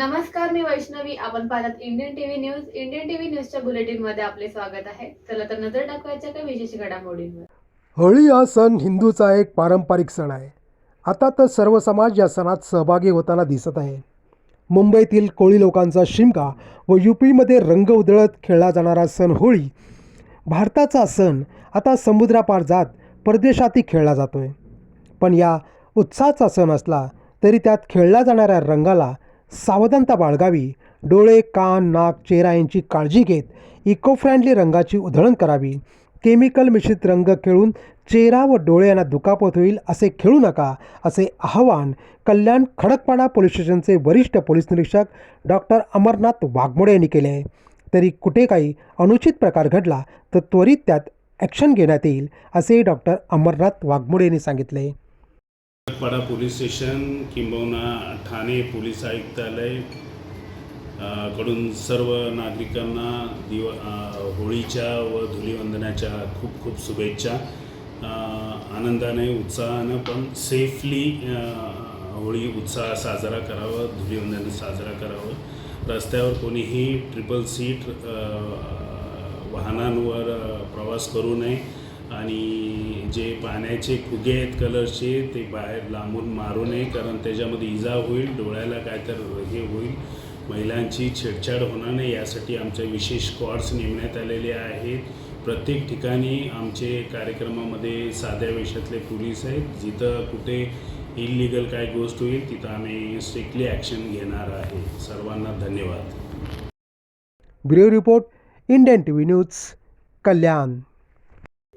नमस्कार मी वैष्णवी. आपण पाहतात Indian TV news Indian TV न्यूजच्या बुलेटिनमध्ये आपले स्वागत आहे. चला तर नजर टाकवायच्या काही विशेष घडामोडींवर. होळी हा सण हिंदूचा एक पारंपरिक सण आहे. आता तर सर्व समाज या सणात सहभागी होताना दिसत आहे. मुंबईतील कोळी लोकांचा शिमगा व युपीमध्ये रंग उधळत खेळला जाणारा सण होळी भारताचा सण आता समुद्रापार जात परदेशातही खेळला जातोय. पण या उत्साहाचा सण असला तरी त्यात खेळला जाणाऱ्या रंगाला सावधानता बाळगावी डोळे कान नाक चेहरा यांची काळजी घेत इको फ्रेंडली रंगाची उधळण करावी. केमिकल मिश्रित रंग खेळून चेहरा व डोळे यांना दुखापत होईल असे खेळू नका असे आवाहन कल्याण खडकपाडा पोलीस स्टेशनचे वरिष्ठ पोलीस निरीक्षक डॉक्टर अमरनाथ वाघमोडे यांनी केले. आहे तरी कुठे काही अनुचित प्रकार घडला तर त्वरित त्यात ॲक्शन घेण्यात येईल असे डॉक्टर अमरनाथ वाघमोडे यांनी सांगितले. पाडा पोलीस स्टेशन किंबहुना ठाणे पोलीस आयुक्तालयकडून सर्व नागरिकांना दिव होळीच्या व धुलीवंदनाच्या खूप खूप शुभेच्छा. आनंदाने उत्साहानं पण सेफली होळी उत्साह साजरा करावा धुलीवंदन साजरा करावं. रस्त्यावर कोणीही ट्रिपल सीट वाहनांवर प्रवास करू नये. आणि जे पाण्याचे फुगे आहेत कलर्सचे ते बाहेर लांबून मारू नये कारण त्याच्यामध्ये इजा होईल डोळ्याला काय तर हे होईल महिलांची छेडछाड होणार नाही यासाठी आमचे विशेष स्क्वॉड्स नेमण्यात आलेले आहेत. प्रत्येक ठिकाणी आमचे कार्यक्रमामध्ये साध्या वेशातले पोलीस आहेत. जिथं कुठे इलिगल काय गोष्ट होईल तिथं आम्ही स्ट्रिक्टली ॲक्शन घेणार आहे. सर्वांना धन्यवाद. Bureau report Indian T V news Kalyan.